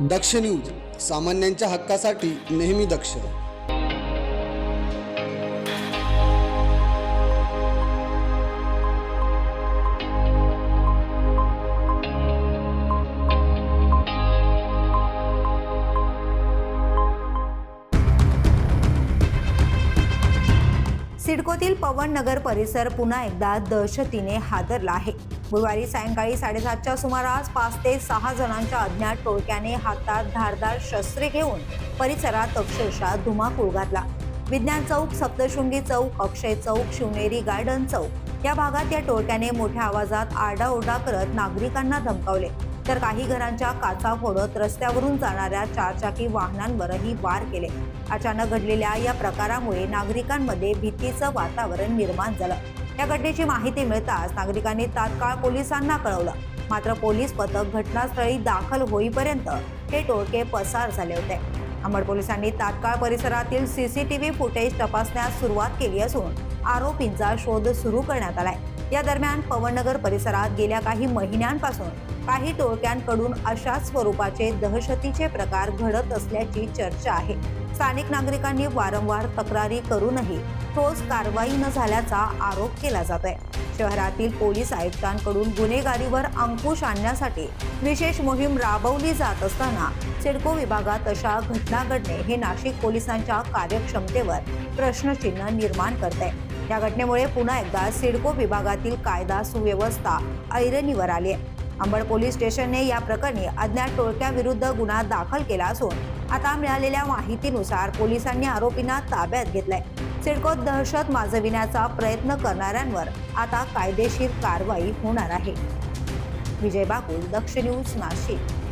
दक्ष news सामान्यांच्या हक्कासाठी नेहमी दक्ष. सिडकोतील पवन नगर परिसर पुन्हा एकदा दहशतीने हादरला आहे. गुरुवारी सायंकाळी साडेसातच्या सुमारास पाच ते सहा जणांच्या अज्ञात टोळक्याने हातात धारदार शस्त्रे घेऊन परिसरात अक्षरशः धुमाकूळ घातला. विज्ञान चौक सप्तशृंगी चौक अक्षय चौक शिवनेरी गार्डन चौक या भागात या टोळक्याने मोठ्या आवाजात आरडाओरडा करत नागरिकांना धमकावले. तर काही घरांच्या काचा फोडत रस्त्यावरून जाणाऱ्या चारचाकी वाहनांवरही वार केले. अचानक घडलेल्या या प्रकारामुळे नागरिकांमध्ये भीतीचं वातावरण निर्माण झालं. या घटनेची माहिती मिळताच नागरिकांनी तात्काळ पोलिसांना कळवलं. मात्र पोलीस पथक घटनास्थळी दाखल होईपर्यंत हे टोळके पसार झाले होते. अंबड पोलिसांनी तात्काळ परिसरातील सीसीटीव्ही फुटेज तपासण्यास सुरुवात केली असून आरोपींचा शोध सुरू करण्यात आलाय. या दरम्यान पवननगर परिसरात गेल्या काही महिन्यांपासून काही टोळक्यांकडून अशाच स्वरूपाचे दहशतीचे प्रकार घडत असल्याची चर्चा आहे. स्थानिक नागरिकांनी वारंवार तक्रारी करूनही ठोस कारवाई न झाल्याचा आरोप केला जातोय. शहरातील पोलीस आयुक्तांकडून गुन्हेगारीवर अंकुश आणण्यासाठी विशेष मोहीम राबवली जात असताना सिडको विभागात अशा घटना घडणे हे नाशिक पोलिसांच्या कार्यक्षमतेवर प्रश्नचिन्ह निर्माण करत आहे या घटनेमुळे पुन्हा एकदा सिडको विभागातील कायदा सुव्यवस्था ऐरणीवर आली आहे अंबड पोलीस स्टेशनने या प्रकरणी अज्ञात टोळक्याविरुद्ध गुन्हा दाखल केला असून आता मिळालेल्या माहितीनुसार पोलिसांनी आरोपींना ताब्यात घेतलाय. सिडकोत दहशत माजविण्याचा प्रयत्न करणाऱ्यांवर आता कायदेशीर कारवाई होणार आहे. विजय बाकुल दक्ष न्यूज नाशिक.